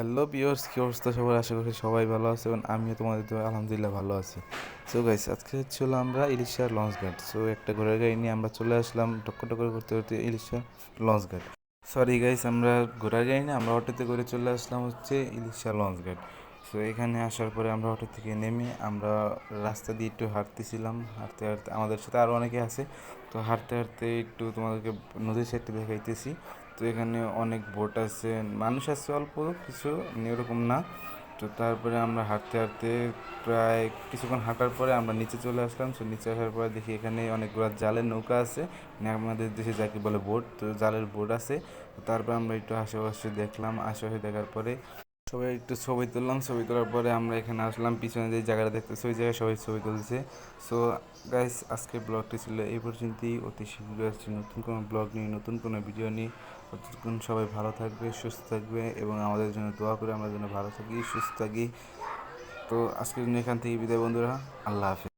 Hello Pears কি অবস্থা সবার? আশা করি সবাই ভালো আছে এবং আমিও তোমাদের আলহামদুলিল্লাহ ভালো আছি। সো গাইস আজকে ছিল আমরা ইলিশার লঞ্চ ঘাট সো একটা ঘোড়ার গাড়ি নিয়ে আমরা চলে আসলাম টক্কর টক্কর করতে করতে ইলিশার লঞ্চ ঘাট সরি গাইস আমরা ঘোড়ার গাড়ি না, আমরা অটোতে করে চলে আসলাম হচ্ছে ইলিশা লঞ্চ ঘাট সো এখানে আসার পরে আমরা অটো থেকে নেমে আমরা রাস্তা দিয়ে একটু হাঁটতেছিলাম, হাঁটতে হাঁটতে আমাদের সাথে আরও অনেকে আছে। তো হাঁটতে হাঁটতে একটু তোমাদেরকে নদীর সাইডটা দেখাইতেছি। তো এখানে অনেক বোট আছে, মানুষ আছে অল্প, কিছু এরকম না। তো তারপরে আমরা হাঁটতে হাঁটতে প্রায় কিছুক্ষণ হাঁটার পরে আমরা নিচে চলে আসলাম। তো নিচে আসার পরে দেখি এখানে অনেকগুলো জালের নৌকা আছে। মানে আমাদের দেশে যাকে বলে বোট তো জালের বোট আছে। তারপর আমরা একটু আশেপাশে দেখলাম। আশেপাশে দেখার পরে সবাই একটু ছবি তুললাম, ছবি তোলার পরে আমরা এখানে আসলাম, পিছনে যে জায়গাটা দেখতেছি, ওই জায়গায় সবাই ছবি তুলছে। সো গাইস আজকের ব্লগটি ছিল এই পর্যন্তই। অতি শীঘ্রই আসছে নতুন কোনো ব্লগ নিয়ে, নতুন কোনো ভিডিও নিয়ে। অতক্ষণ সবাই ভালো থাকবে, সুস্থ থাকবে এবং আমাদের জন্য দোয়া করে আমরা যেন ভালো থাকি, সুস্থ থাকি। তো, আজকের জন্য এখান থেকে বিদায় বন্ধুরা। আল্লাহ হাফিজ।